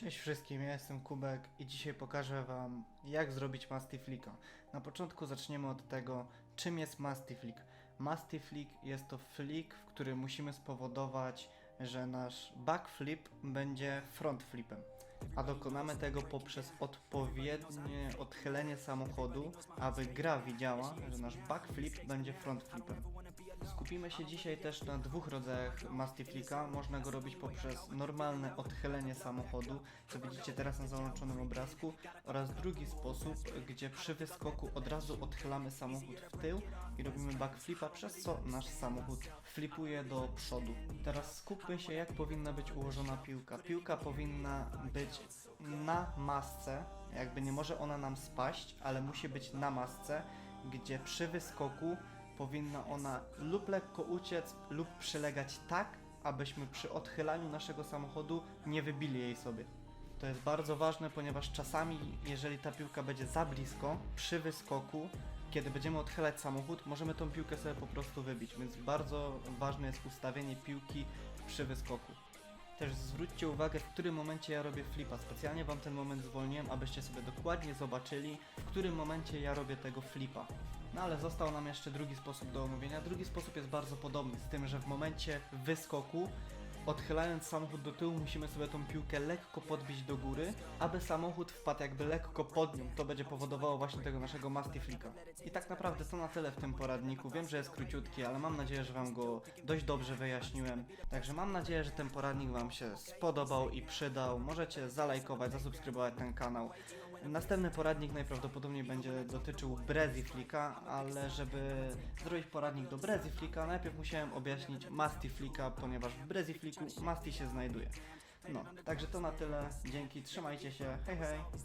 Cześć wszystkim, ja jestem Kubek i dzisiaj pokażę Wam jak zrobić Mastiflika. Na początku zaczniemy od tego, czym jest Mastiflik. Mastiflik jest to flick, w którym musimy spowodować, że nasz backflip będzie frontflipem. A dokonamy tego poprzez odpowiednie odchylenie samochodu, aby gra widziała, że nasz backflip będzie frontflipem. Skupimy się dzisiaj też na dwóch rodzajach Mastiflika. Można go robić poprzez normalne odchylenie samochodu, co widzicie teraz na załączonym obrazku, oraz drugi sposób, gdzie przy wyskoku od razu odchylamy samochód w tył i robimy backflipa, przez co nasz samochód flipuje do przodu. Teraz skupmy się, jak powinna być ułożona piłka. Piłka powinna być na masce, jakby nie może ona nam spaść, ale musi być na masce, gdzie przy wyskoku powinna ona lub lekko uciec, lub przylegać tak, abyśmy przy odchylaniu naszego samochodu nie wybili jej sobie. To jest bardzo ważne, ponieważ czasami, jeżeli ta piłka będzie za blisko, przy wyskoku, kiedy będziemy odchylać samochód, możemy tą piłkę sobie po prostu wybić, więc bardzo ważne jest ustawienie piłki przy wyskoku. Też zwróćcie uwagę, w którym momencie ja robię flipa. Specjalnie Wam ten moment zwolniłem, abyście sobie dokładnie zobaczyli, w którym momencie ja robię tego flipa. No ale został nam jeszcze drugi sposób do omówienia. Drugi sposób jest bardzo podobny, z tym, że w momencie wyskoku Odchylając samochód do tyłu musimy sobie tą piłkę lekko podbić do góry, aby samochód wpadł jakby lekko pod nią. To będzie powodowało właśnie tego naszego Mastiflika. I tak naprawdę to na tyle w tym poradniku. Wiem, że jest króciutki, ale mam nadzieję, że Wam go dość dobrze wyjaśniłem. Także mam nadzieję, że ten poradnik Wam się spodobał i przydał. Możecie zalajkować, zasubskrybować ten kanał. Następny poradnik najprawdopodobniej będzie dotyczył Breziflika, ale żeby zrobić poradnik do Breziflika, najpierw musiałem objaśnić Mastiflika, ponieważ w Brezifliku Masti się znajduje. No, także to na tyle. Dzięki, trzymajcie się. Hej, hej.